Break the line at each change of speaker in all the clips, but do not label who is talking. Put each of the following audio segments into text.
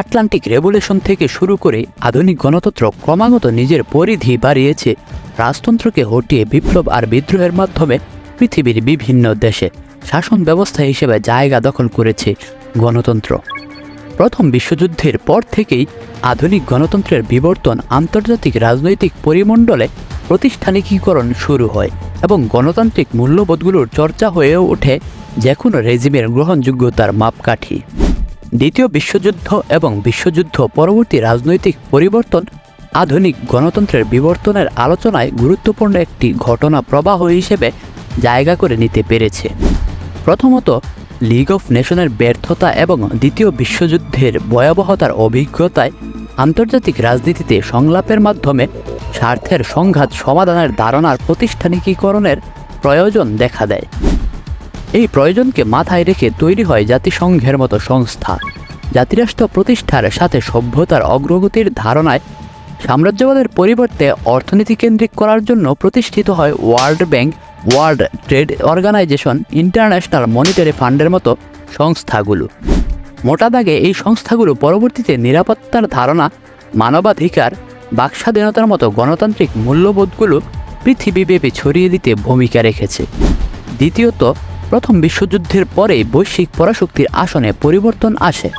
Atlantic revolution থেকে শুরু করে আধুনিক গণতন্ত্র ক্রমাগত নিজের পরিধি বাড়িয়েছে। রাজতন্ত্রকে হটিয়ে বিপ্লব আর বিদ্রোহের মাধ্যমে পৃথিবীর বিভিন্ন দেশে শাসন ব্যবস্থা হিসেবে জায়গা দখল করেছে গণতন্ত্র। প্রথম বিশ্বযুদ্ধের পর থেকেই আধুনিক গণতন্ত্রের বিবর্তন আন্তর্জাতিক রাজনৈতিক পরিমণ্ডলে প্রতিষ্ঠানিকীকরণ শুরু হয় এবং গণতান্ত্রিক মূল্যবোধগুলোর চর্চা হয়েও ওঠে যে কোনো রেজিমের গ্রহণযোগ্যতার মাপকাঠি। দ্বিতীয় বিশ্বযুদ্ধ এবং বিশ্বযুদ্ধ পরবর্তী রাজনৈতিক পরিবর্তন আধুনিক গণতন্ত্রের বিবর্তনের আলোচনায় গুরুত্বপূর্ণ একটি ঘটনা প্রবাহ হিসেবে জায়গা করে নিতে পেরেছে। প্রথমত লিগ অফ নেশনের ব্যর্থতা এবং দ্বিতীয় বিশ্বযুদ্ধের ভয়াবহতার অভিজ্ঞতায় আন্তর্জাতিক রাজনীতিতে সংলাপের মাধ্যমে স্বার্থের সংঘাত সমাধানের ধারণার প্রতিষ্ঠানিকীকরণের প্রয়োজন দেখা দেয়। এই প্রয়োজনকে মাথায় রেখে তৈরি হয় জাতিসংঘের মতো সংস্থা। জাতিরাষ্ট্র প্রতিষ্ঠার সাথে সভ্যতার অগ্রগতির ধারণায় সাম্রাজ্যবাদের পরিবর্তে অর্থনীতি কেন্দ্রিক করার জন্য প্রতিষ্ঠিত হয় world bank, world trade organisation, international monetary ফান্ডের মতো সংস্থাগুলো। মোটা দাগে এই সংস্থাগুলো পরবর্তীতে নিরাপত্তার ধারণা, মানবাধিকার, বাকস্বাধীনতার মতো গণতান্ত্রিক মূল্যবোধগুলো পৃথিবীব্যাপী ছড়িয়ে দিতে ভূমিকা রেখেছে। দ্বিতীয়ত প্রথম বিশ্বযুদ্ধের পরে বৈশ্বিক পরাশক্তির আসনে পরিবর্তন আসে।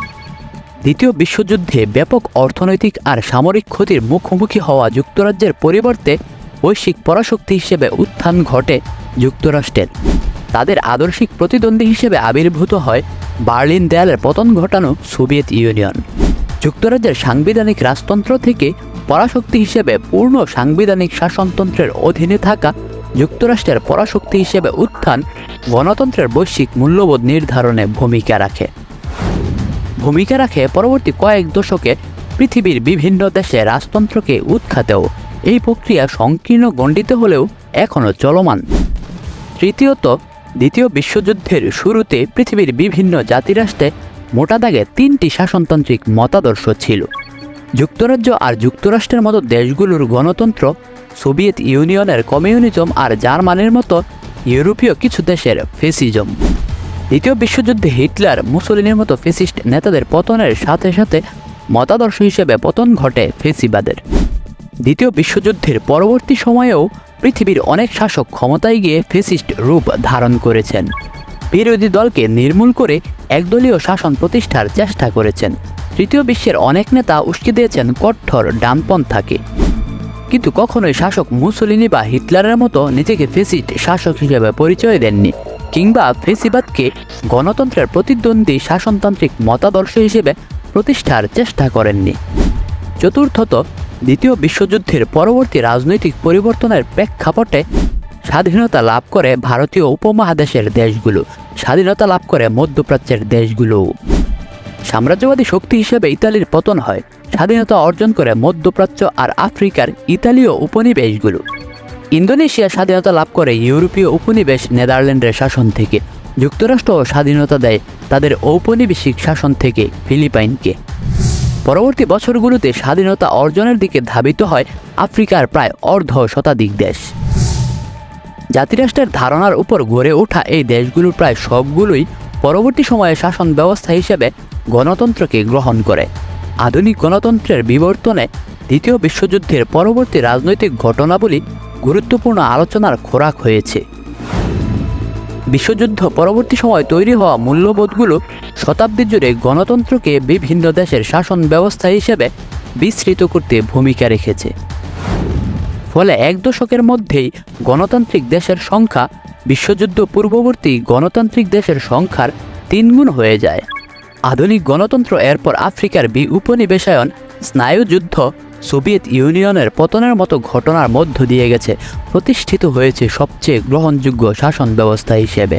দ্বিতীয় বিশ্বযুদ্ধে ব্যাপক অর্থনৈতিক আর সামরিক ক্ষতির মুখোমুখি হওয়া যুক্তরাজ্যের পরিবর্তে বৈশ্বিক পরাশক্তি হিসেবে উত্থান ঘটে যুক্তরাষ্ট্রের। তাদের আদর্শিক প্রতিদ্বন্দ্বী হিসেবে আবির্ভূত হয় বার্লিন দেয়ালের পতন ঘটানো সোভিয়েত ইউনিয়ন। যুক্তরাজ্যের সাংবিধানিক রাজতন্ত্র থেকে পরাশক্তি হিসেবে পূর্ণ সাংবিধানিক শাসনতন্ত্রের অধীনে থাকা যুক্তরাষ্ট্রের পরাশক্তি হিসেবে উত্থান গণতন্ত্রের বৈশ্বিক মূল্যবোধ নির্ধারণে ভূমিকা রাখে। ভূমিকা রাখে পরবর্তী কয়েক দশকে পৃথিবীর বিভিন্ন দেশে রাজতন্ত্রকে উৎখাতেও। এই প্রক্রিয়া সংকীর্ণ গণ্ডিত হলেও এখনও চলমান। তৃতীয়ত, দ্বিতীয় বিশ্বযুদ্ধের শুরুতে পৃথিবীর বিভিন্ন জাতিরাষ্ট্রে মোটা দাগে তিনটি শাসনতান্ত্রিক মতাদর্শ ছিল। যুক্তরাজ্য আর যুক্তরাষ্ট্রের মতো দেশগুলোর গণতন্ত্র সোভিয়েত ইউনিয়নের কমিউনিজম আর জার্মানির মতো ইউরোপীয় কিছু দেশের ফেসিজম। দ্বিতীয় বিশ্বযুদ্ধে হিটলার মুসলিনের মতো ফেসিস্ট নেতাদের পতনের সাথে সাথে মতাদর্শ হিসেবে পতন ঘটে ফেসিবাদের। দ্বিতীয় বিশ্বযুদ্ধের পরবর্তী সময়েও পৃথিবীর অনেক শাসক ক্ষমতায় গিয়ে ফেসিস্ট রূপ ধারণ করেছেন। বিরোধী দলকে নির্মূল করে একদলীয় শাসন প্রতিষ্ঠার চেষ্টা করেছেন। তৃতীয় বিশ্বের অনেক নেতা উস্কে দিয়েছেন কঠোর ডানপন্থাকে। কিন্তু কখনোই শাসক মুসলিনি বা হিটলারের মতো নিজেকে ফেসিস্ট শাসক হিসেবে পরিচয় দেননি, কিংবা ফেসিবাদকে গণতন্ত্রের প্রতিদ্বন্দ্বী শাসনতান্ত্রিক মতাদর্শ হিসেবে প্রতিষ্ঠার চেষ্টা করেননি। চতুর্থত, দ্বিতীয় বিশ্বযুদ্ধের পরবর্তী রাজনৈতিক পরিবর্তনের প্রেক্ষাপটে স্বাধীনতা লাভ করে ভারতীয় উপমহাদেশের দেশগুলো, স্বাধীনতা লাভ করে মধ্যপ্রাচ্যের দেশগুলো সাম্রাজ্যবাদী শক্তি হিসেবে ইতালির পতন হয়। স্বাধীনতা অর্জন করে মধ্যপ্রাচ্য আর আফ্রিকার ইতালীয় উপনিবেশগুলো। ইন্দোনেশিয়া স্বাধীনতা লাভ করে ইউরোপীয় উপনিবেশ নেদারল্যান্ডের শাসন থেকে। যুক্তরাষ্ট্র স্বাধীনতা দেয় তাদের ঔপনিবেশিক শাসন থেকে ফিলিপাইনকে। পরবর্তী বছরগুলোতে স্বাধীনতা অর্জনের দিকে ধাবিত হয় আফ্রিকার প্রায় অর্ধ শতাধিক দেশ। জাতিরাষ্ট্রের ধারণার উপর গড়ে ওঠা এই দেশগুলোর প্রায় সবগুলোই পরবর্তী সময়ে শাসন ব্যবস্থা হিসেবে গণতন্ত্রকে গ্রহণ করে। আধুনিক গণতন্ত্রের বিবর্তনে দ্বিতীয় বিশ্বযুদ্ধের পরবর্তী রাজনৈতিক ঘটনাবলী গুরুত্বপূর্ণ আলোচনার খোরাক হয়েছে। বিশ্বযুদ্ধ পরবর্তী সময় তৈরি হওয়া মূল্যবোধগুলো শতাব্দী জুড়ে গণতন্ত্রকে বিভিন্ন দেশের শাসন ব্যবস্থা হিসেবে বিস্তৃত করতে ভূমিকা রেখেছে। ফলে এক দশকের মধ্যেই গণতান্ত্রিক দেশের সংখ্যা বিশ্বযুদ্ধ পূর্ববর্তী গণতান্ত্রিক দেশের সংখ্যার তিনগুণ হয়ে যায়। আধুনিক গণতন্ত্র এরপর আফ্রিকার বি উপনিবেশায়ন স্নায়ুযুদ্ধ, সোভিয়েত ইউনিয়নের পতনের মতো ঘটনার মধ্য দিয়ে গেছে, প্রতিষ্ঠিত হয়েছে সবচেয়ে গ্রহণযোগ্য শাসন ব্যবস্থা হিসেবে।